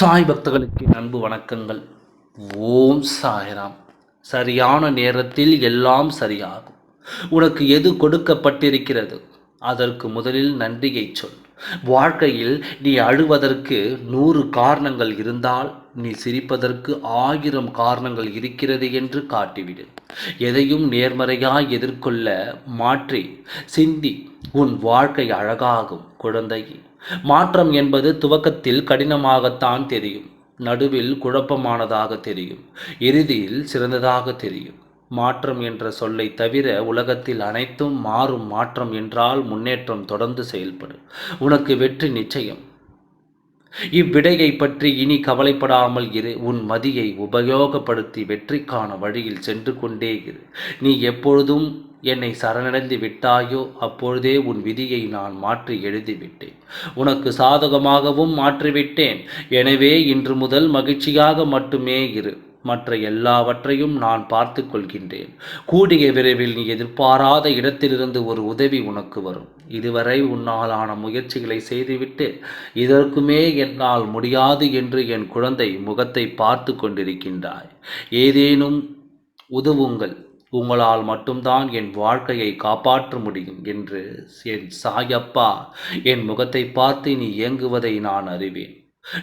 சாய் பக்தர்களுக்கு அன்பு வணக்கங்கள். ஓம் சாய்ராம். சரியான நேரத்தில் எல்லாம் சரியாகும். உனக்கு எது கொடுக்கப்பட்டிருக்கிறது? அதற்கு முதலில் நன்றியை சொல். வாழ்க்கையில் நீ அழுவதற்கு நூறு காரணங்கள் இருந்தால் நீ சிரிப்பதற்கு ஆயிரம் காரணங்கள் இருக்கிறது என்று காட்டிவிடு. எதையும் நேர்மறையாய் எதிர்கொள்ள மாற்றி. சிந்தி உன் வாழ்க்கை அழகாகும் குழந்தையே. மாற்றம் என்பது துவக்கத்தில் கடினமாகத்தான் தெரியும் நடுவில் குழப்பமானதாக தெரியும் இறுதியில் சிறந்ததாக தெரியும். மாற்றம் என்ற சொல்லை தவிர உலகத்தில் அனைத்தும் மாறும் மாற்றம் என்றால் முன்னேற்றம் தொடர்ந்து செயல்படும். உனக்கு வெற்றி நிச்சயம். இவ்விடையை பற்றி இனி கவலைப்படாமல் இரு. உன் மதியை உபயோகப்படுத்தி வெற்றிக்கான வழியில் சென்று கொண்டே இரு. நீ எப்பொழுதும் என்னை சரணடைந்து விட்டாயோ அப்பொழுதே உன் விதியை நான் மாற்றி எழுதிவிட்டேன். உனக்கு சாதகமாகவும் மாற்றிவிட்டேன். எனவே இன்று முதல் மகிழ்ச்சியாக மட்டுமே இரு. மற்ற எல்லாவற்றையும் நான் பார்த்து கொள்கின்றேன் கூடிய விரைவில் நீ எதிர்பாராத இடத்திலிருந்து ஒரு உதவி உனக்கு வரும். இதுவரை உன்னாலான முயற்சிகளை செய்துவிட்டு இதற்குமே என்னால் முடியாது என்று என் குழந்தை முகத்தை பார்த்து கொண்டிருக்கின்றாய். ஏதேனும் உதவுங்கள். உங்களால் மட்டும்தான் என் வாழ்க்கையை காப்பாற்ற முடியும் என்று என் சாயப்பா என் முகத்தை பார்த்து நீ இயங்குவதை நான் அறிவேன்.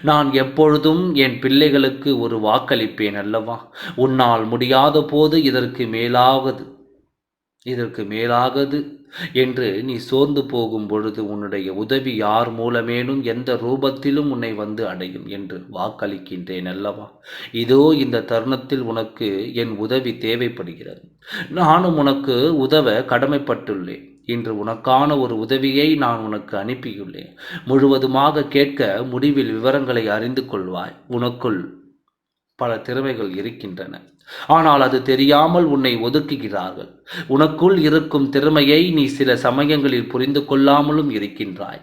நான் எப்பொழுதும் என் பிள்ளைகளுக்கு ஒரு வாக்களிப்பேன் அல்லவா? உன்னால் முடியாத போது இதற்கு மேலாவது இதற்கு மேலாகது என்று நீ சோர்ந்து போகும் பொழுது உன்னுடைய உதவி யார் மூலமேனும் எந்த ரூபத்திலும் உன்னை வந்து அடையும் என்று வாக்களிக்கின்றேன் அல்லவா? இதோ இந்த தருணத்தில் உனக்கு என் உதவி தேவைப்படுகிறது. நானும் உனக்கு உதவ கடமைப்பட்டுள்ளேன். இன்று உனக்கான ஒரு உதவியை நான் உனக்கு அனுப்பியுள்ளேன். முழுவதுமாக கேட்க முடிவில் விவரங்களை அறிந்து கொள்வாய். உனக்குள் பல திறமைகள் இருக்கின்றன. ஆனால் அது தெரியாமல் உன்னை ஒதுக்குகிறார்கள். உனக்குள் இருக்கும் திறமையை நீ சில சமயங்களில் புரிந்து கொள்ளாமலும் இருக்கின்றாய்.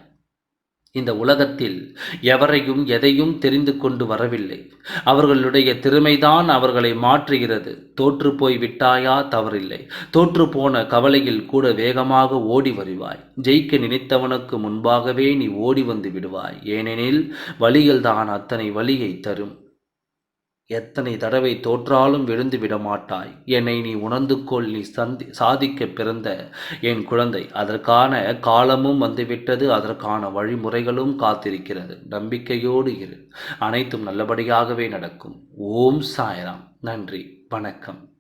இந்த உலகத்தில் எவரையும் எதையும் தெரிந்து கொண்டு வரவில்லை. அவர்களுடைய திறமைதான் அவர்களை மாற்றுகிறது. தோற்று போய் விட்டாயா தவறில்லை. தோற்று போன கவலையில் கூட வேகமாக ஓடி வருவாய். ஜெயிக்க நினைத்தவனுக்கு முன்பாகவே நீ ஓடி வந்து விடுவாய். ஏனெனில் வழிகள் தான் அத்தனை வழியை தரும். எத்தனை தடவை தோற்றாலும் விழுந்து விடமாட்டாய். என்னை நீ உணர்ந்து கொள் நீ சந்தி சாதிக்க பிறந்த என் குழந்தை. அதற்கான காலமும் வந்துவிட்டது அதற்கான வழிமுறைகளும் காத்திருக்கிறது. நம்பிக்கையோடு இரு. அனைத்தும் நல்லபடியாகவே நடக்கும். ஓம் சாய்ராம். நன்றி. வணக்கம்.